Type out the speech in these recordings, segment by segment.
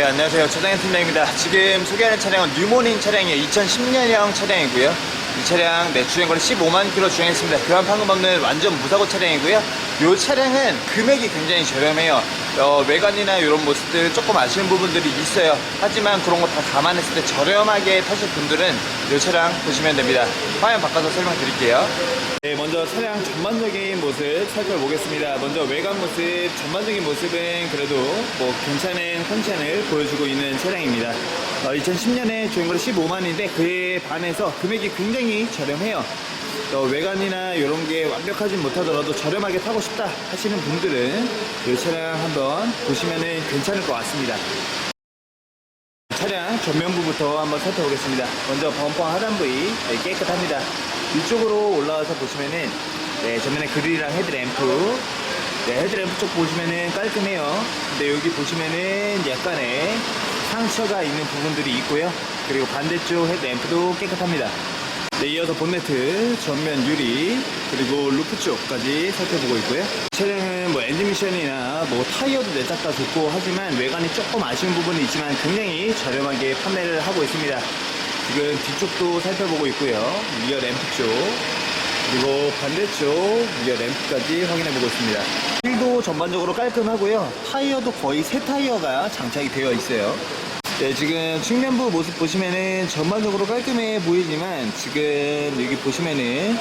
네, 안녕하세요. 차장의 팀장입니다. 지금 소개하는 차량은 뉴모닝 차량이에요. 2010년형 차량이고요. 이 차량 네, 주행거리 15만 킬로 주행했습니다. 교환 판금 없는 완전 무사고 차량이고요. 이 차량은 금액이 굉장히 저렴해요. 어, 외관이나 이런 모습들 조금 아쉬운 부분들이 있어요. 하지만 그런 거 다 감안했을 때 저렴하게 타실 분들은 이 차량 보시면 됩니다. 화면 바꿔서 설명드릴게요. 네, 먼저 차량 전반적인 모습 살펴보겠습니다. 먼저 외관 모습, 전반적인 모습은 그래도 뭐 괜찮은 컨디션을 보여주고 있는 차량입니다. 2010년에 주행거리 15만인데 그에 반해서 금액이 굉장히 저렴해요. 어, 외관이나 이런 게 완벽하진 못하더라도 저렴하게 타고 싶다 하시는 분들은 이 차량 한번 보시면 괜찮을 것 같습니다. 차량 전면부부터 한번 살펴보겠습니다. 먼저 범퍼 하단 부위 네, 깨끗합니다. 이쪽으로 올라와서 보시면은 네, 전면에 그릴이랑 헤드램프 네, 헤드램프 쪽 보시면은 깔끔해요. 근데 여기 보시면은 약간의 상처가 있는 부분들이 있고요. 그리고 반대쪽 헤드램프도 깨끗합니다. 네, 이어서 본네트, 전면 유리, 그리고 루프 쪽까지 살펴보고 있고요. 차량은 뭐 엔진 미션이나 뭐 타이어도 내작 다 좋고 하지만 외관이 조금 아쉬운 부분이 있지만 굉장히 저렴하게 판매를 하고 있습니다. 지금 뒤쪽도 살펴보고 있고요. 리어 램프 쪽, 그리고 반대쪽 리어 램프까지 확인해 보고 있습니다. 휠도 전반적으로 깔끔하고요. 타이어도 거의 새 타이어가 장착이 되어 있어요. 네, 지금 측면부 모습 보시면은 전반적으로 깔끔해 보이지만 지금 여기 보시면은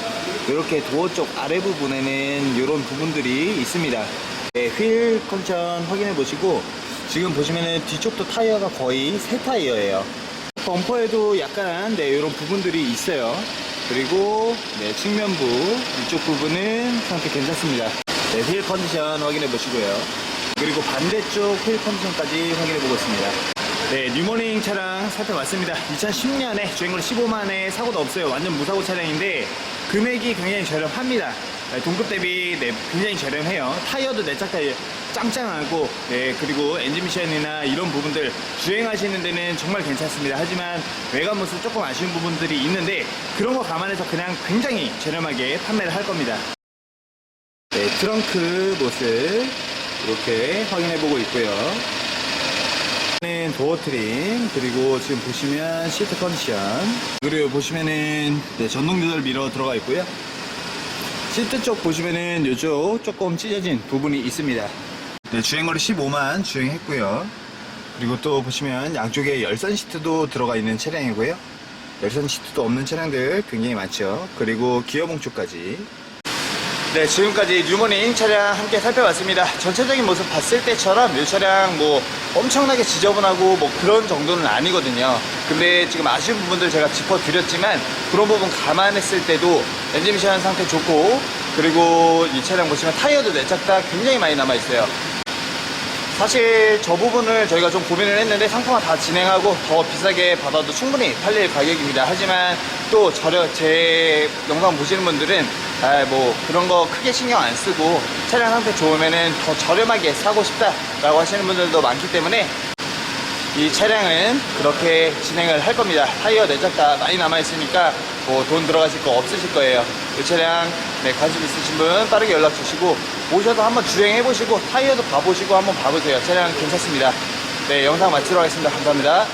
이렇게 도어 쪽 아래 부분에는 이런 부분들이 있습니다. 네, 휠 컨디션 확인해 보시고 지금 보시면은 뒤쪽도 타이어가 거의 새 타이어예요. 범퍼에도 약간 네, 이런 부분들이 있어요. 그리고 네, 측면부 이쪽 부분은 상태 괜찮습니다. 네, 휠 컨디션 확인해 보시고요. 그리고 반대쪽 휠 컨디션까지 확인해 보고 있습니다. 네, 뉴모닝 차량 살펴봤습니다. 2010년에 주행거리 15만에 사고도 없어요. 완전 무사고 차량인데 금액이 굉장히 저렴합니다. 네, 동급 대비 네, 굉장히 저렴해요. 타이어도 내짝 타이어 짱짱하고 네, 그리고 엔진 미션이나 이런 부분들 주행하시는 데는 정말 괜찮습니다. 하지만 외관 모습 조금 아쉬운 부분들이 있는데 그런 거 감안해서 그냥 굉장히 저렴하게 판매를 할 겁니다. 네, 트렁크 모습 이렇게 확인해 보고 있고요. 는 도어 트림 그리고 지금 보시면 시트 컨디션. 그리고 보시면은 네, 전동 조절 미러 들어가 있고요. 시트 쪽 보시면은 요쪽 조금 찢어진 부분이 있습니다. 네, 주행거리 15만 주행했고요. 그리고 또 보시면 양쪽에 열선 시트도 들어가 있는 차량이고요. 열선 시트도 없는 차량들 굉장히 많죠. 그리고 기어봉 쪽까지 네, 지금까지 뉴모닝 차량 함께 살펴봤습니다. 전체적인 모습 봤을 때처럼 이 차량 뭐 엄청나게 지저분하고 뭐 그런 정도는 아니거든요. 근데 지금 아쉬운 부분들 제가 짚어드렸지만 그런 부분 감안했을 때도 엔진 미션 상태 좋고 그리고 이 차량 보시면 타이어도 내짝 다 굉장히 많이 남아있어요. 사실 저 부분을 저희가 좀 고민을 했는데 상품화 다 진행하고 더 비싸게 받아도 충분히 팔릴 가격입니다. 하지만 또 저렴 제 영상 보시는 분들은 아, 뭐 그런 거 크게 신경 안 쓰고 차량 상태 좋으면은 더 저렴하게 사고 싶다라고 하시는 분들도 많기 때문에 이 차량은 그렇게 진행을 할 겁니다. 타이어 내적 다 많이 남아있으니까 뭐 돈 들어가실 거 없으실 거예요. 이 차량 네, 관심 있으신 분 빠르게 연락 주시고 오셔서 한번 주행해 보시고 타이어도 봐보시고 한번 봐보세요. 차량 괜찮습니다. 네, 영상 마치도록 하겠습니다. 감사합니다.